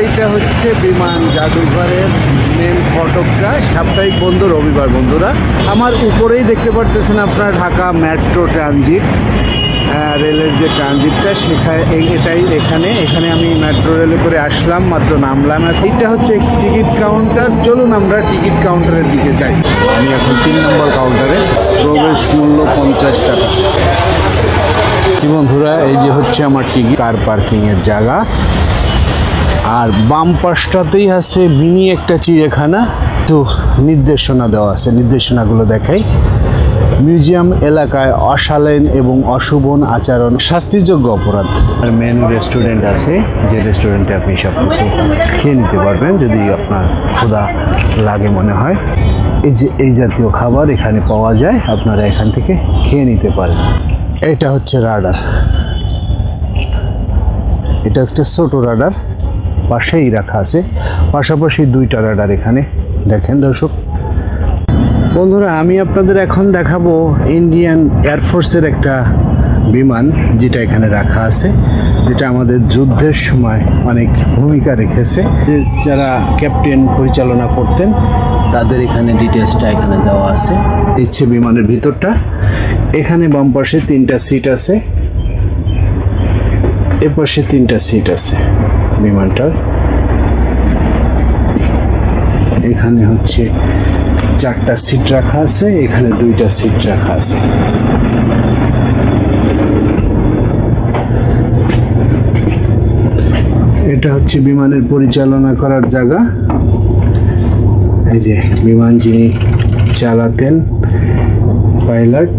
এইটা হচ্ছে বিমান জাদুঘরের মেন ফটকটা সাপ্তাহিক বন্ধ রবিবার, বন্ধুরা। আমার উপরেই দেখতে পারতেছেন আপনার ঢাকা মেট্রো ট্রানজিট রেলের যে ট্রানজিটটা সেখানে এটাই এখানে। এখানে আমি মেট্রো রেলে করে আসলাম, মাত্র নামলাম। এইটা হচ্ছে টিকিট কাউন্টার চলুন আমরা টিকিট কাউন্টারের দিকে যাই। আমি এখন তিন নম্বর কাউন্টারে প্রবেশ মূল্য পঞ্চাশ টাকা। বন্ধুরা, এই যে হচ্ছে আমার টিকিট কার পার্কিংয়ের জায়গা। আর বাম পাশটাতেই আছে মিনি একটা চিড়িয়াখানা। তো নির্দেশনা দেওয়া আছে নির্দেশনাগুলো দেখাই। মিউজিয়াম এলাকায় অশালীন এবং অশুভন আচরণ শাস্তিযোগ্য অপরাধ। আর মেন রেস্টুরেন্ট আছে যে রেস্টুরেন্টে আপনি সব কিছু খেয়ে নিতে পারবেন যদি আপনার ক্ষুধা লাগে মনে হয়। এই যে এই জাতীয় খাবার এখানে পাওয়া যায় আপনারা এখান থেকে খেয়ে নিতে পারেন। এটা হচ্ছে রাডার। এটা একটা ছোট রাডার। পাশেই রাখা আছে। পাশাপাশি দুইটা রাডার এখানে। দেখেন দর্শক। বন্ধুরা, আমি আপনাদের এখন দেখাবো ইন্ডিয়ান এয়ারফোর্সের একটা বিমান, যেটা এখানে রাখা আছে, যেটা আমাদের যুদ্ধের সময় অনেক ভূমিকা রেখেছে। যে যারা ক্যাপ্টেন পরিচালনা করতেন, তাদের এখানে ডিটেলসটা এখানে দেওয়া আছে। ইচ্ছে বিমানের ভিতরটা। এখানে বাম পাশে তিনটা সিট আছে। এ পাশে তিনটা সিট আছে। বিমানটার। এখানে হচ্ছে চারটা সিট রাখা আছে, এখানে দুইটা সিট রাখা আছে। এটা হচ্ছে বিমানের পরিচালনা করার জায়গা। এই যে বিমান যিনি চালাতেন, পাইলট,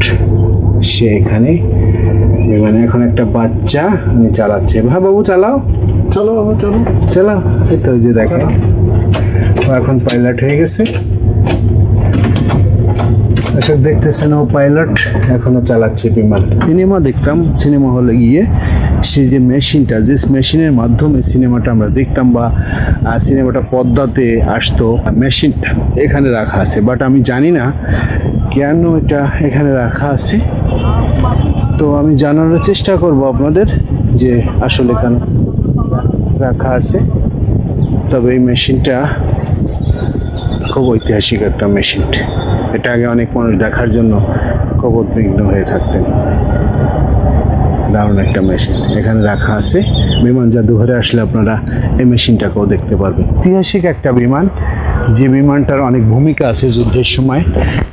সে এখানে বিমানে এখন একটা বাচ্চা চালাচ্ছে। ভা বাবু চালাও। চলো বাবু চলো। চালাও। এই তো যে দেখো। এখন পাইলট হয়ে গেছে। এসব দেখতেছেন ও পাইলট এখনও চালাচ্ছে বিমান। সিনেমা দেখতাম সিনেমা হলে গিয়ে সে যে মেশিনটা যে মেশিনের মাধ্যমে সিনেমাটা আমরা দেখতাম বা সিনেমাটা পর্দাতে আসতো মেশিনটা এখানে রাখা আছে। বাট আমি জানি না কেন এটা এখানে রাখা আছে। তো আমি জানানোর চেষ্টা করব আপনাদের যে আসলে কেন রাখা আছে। তবে এই মেশিনটা খুব ঐতিহাসিক একটা মেশিন। এটা আগে অনেক মানুষ দেখার জন্য খুব উদ্বিগ্ন হয়ে থাকতেন। দারুণ একটা মেশিন। এখানে রাখা আছে। বিমান যা জাদুঘরে আসলে আপনারা এই মেশিনটাকেও দেখতে পারবেন। ঐতিহাসিক একটা বিমান। যে বিমানটার অনেক ভূমিকা আছে যুদ্ধের সময়,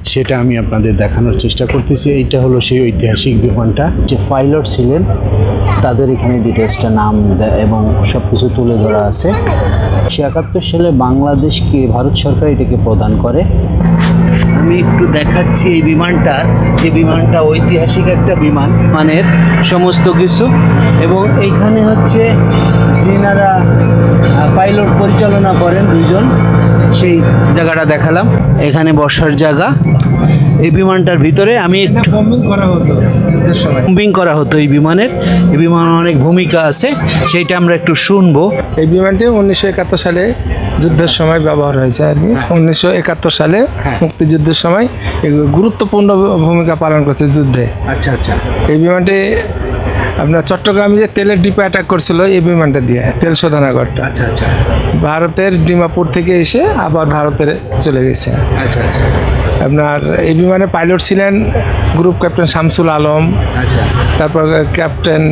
সেটা আমি আপনাদের দেখানোর চেষ্টা করতেছি। এইটা হলো সেই ঐতিহাসিক বিমানটা। যে পাইলট ছিলেন, তাদের এখানে ডিটেলসটা নাম দেয় এবং সব কিছু তুলে ধরা আছে। সে একাত্তর সালে বাংলাদেশকে ভারত সরকার এটাকে প্রদান করে। আমি একটু দেখাচ্ছি এই বিমানটার, যে বিমানটা ঐতিহাসিক একটা বিমান, মানের সমস্ত কিছু। এবং এইখানে হচ্ছে যিনারা পাইলট পরিচালনা করেন দুজন সেই জায়গাটা দেখালাম। এখানে বসার জায়গা। এই বিমানটার ভিতরে আমি বম্বিং করা হতো যুদ্ধের সময়। বম্বিং করা হতো এই বিমানের। এই বিমানের অনেক ভূমিকা আছে সেইটা আমরা একটু শুনব। এই বিমানটি উনিশশো একাত্তর সালে যুদ্ধের সময় ব্যবহার হয়েছে আর কি। উনিশশো একাত্তর সালে হ্যাঁ। মুক্তিযুদ্ধের সময় গুরুত্বপূর্ণ ভূমিকা পালন করছে যুদ্ধে। আচ্ছা আচ্ছা। এই বিমানটি আপনার চট্টগ্রামে যে তেলের ডিপো অ্যাটাক করছিল এই বিমানটা দিয়ে তেল শোধনাগারটা। আচ্ছা আচ্ছা। ভারতের ডিমাপুর থেকে এসে আবার ভারতের চলে গেছে। আচ্ছা আচ্ছা। আপনার এই বিমানে পাইলট ছিলেন গ্রুপ ক্যাপ্টেন শামসুল আলম আচ্ছা। তারপর ক্যাপ্টেন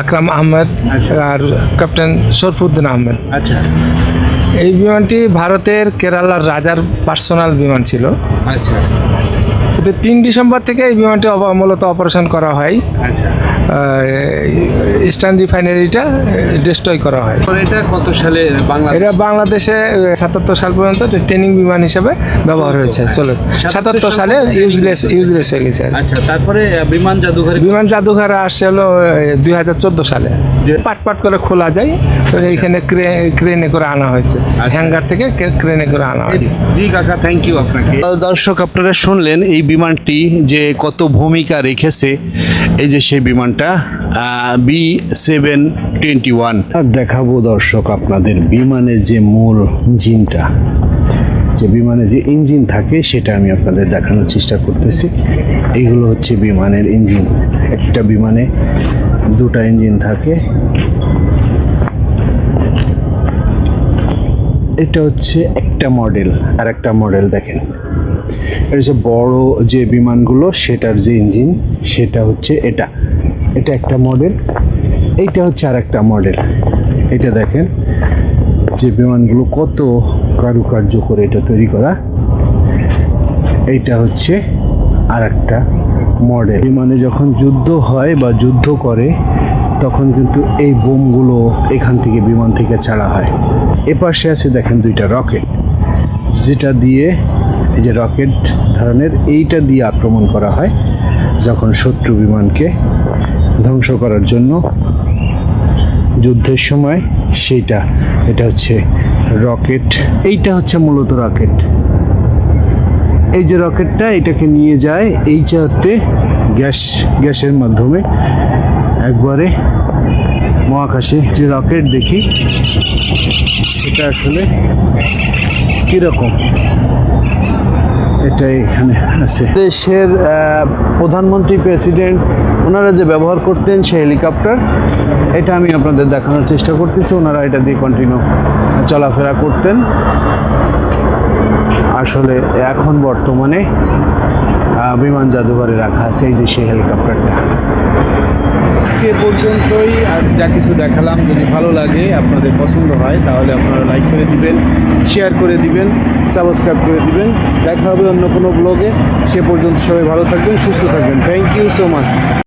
আকরাম আহমেদ আচ্ছা। আর ক্যাপ্টেন শরফুদ্দিন আহমেদ। আচ্ছা। এই বিমানটি ভারতের কেরালার রাজার পার্সোনাল বিমান ছিল। আচ্ছা। কিন্তু তিন ডিসেম্বর থেকে এই বিমানটি মূলত অপারেশন করা হয়। আচ্ছা। ইস্টার্ন রিফাইনারিটা ডিস্ট্রয় করা হয়। এটা কত সালে এটা বাংলাদেশে সাতাত্তর সাল পর্যন্ত ট্রেনিং বিমান হিসেবে ব্যবহার হয়েছে। চলে। সাতাত্তর সালে ইউজলেস ইউজলেস হয়ে গেছে আচ্ছা তারপরে বিমান জাদুঘরে বিমান জাদুঘর আসছে হলো দুই হাজার চোদ্দ সালে। পাট পাট করে খোলা যায় তো এইখানে ক্রেনে করে আনা হয়েছে। হ্যাঙ্গার থেকে ক্রেনে করে আনা হয়। জি কাকা থ্যাংক ইউ আপনাকে। দর্শক আপনারা শুনলেন এই বিমানটি যে কত ভূমিকা রেখেছে, এই যে সেই বিমানটা বি সেভেন টোয়েন্টি ওয়ান। দেখাবো দর্শক আপনাদের বিমানের যে মূল ইঞ্জিনটা। যে বিমানে যে ইঞ্জিন থাকে, সেটা আমি আপনাদের দেখানোর চেষ্টা করতেছি। এইগুলো হচ্ছে বিমানের ইঞ্জিন। একটা বিমানে দুটা ইঞ্জিন থাকে। এটা হচ্ছে একটা মডেল। আর একটা মডেল দেখেন। এটা হচ্ছে বড় যে বিমানগুলো, সেটার যে ইঞ্জিন, সেটা হচ্ছে এটা। এটা একটা মডেল এইটা হচ্ছে আর একটা মডেল এটা দেখেন, যে বিমানগুলো কত কারুকার্য করে এটা তৈরি করা। এইটা হচ্ছে আর একটা মডেল বিমানে যখন যুদ্ধ হয় বা যুদ্ধ করে, তখন কিন্তু এই বোমগুলো এখান থেকে বিমান থেকে ছাড়া হয়। এপাশে আছে দেখেন দুইটা রকেট, যেটা দিয়ে এই যে রকেট ধরনের এইটা দিয়ে আক্রমণ করা হয় যখন শত্রু বিমানকে ধ্বংস করার জন্য যুদ্ধের সময় সেইটা, এটা হচ্ছে রকেট। এইটা হচ্ছে মূলত রকেট। এই যে রকেটটা, এটাকে নিয়ে যায় এই চারটে গ্যাস, গ্যাসের মাধ্যমে একবারে মহাকাশে যে রকেট দেখি সেটা আসলে কীরকম? এটা এখানে আছে। দেশের প্রধানমন্ত্রী, প্রেসিডেন্ট, ওনারা যে ব্যবহার করতেন সেই হেলিকপ্টার, এটা আমি আপনাদের দেখানোর চেষ্টা করতেছি, ওনারা এটা দিয়ে কন্টিনিউ চলাফেরা করতেন। আসলে এখন বর্তমানে বিমান জাদুঘরে রাখা আছে এই যে সেই হেলিকপ্টারটা। আজকে পর্যন্তই, আর যা কিছু দেখালাম, যদি ভালো লাগে, আপনাদের পছন্দ হয়, তাহলে আপনারা লাইক করে দিবেন শেয়ার করে দিবেন সাবস্ক্রাইব করে দিবেন। দেখা হবে অন্য কোনো ব্লগে সে পর্যন্ত সবাই ভালো থাকবেন, সুস্থ থাকবেন। Thank you so much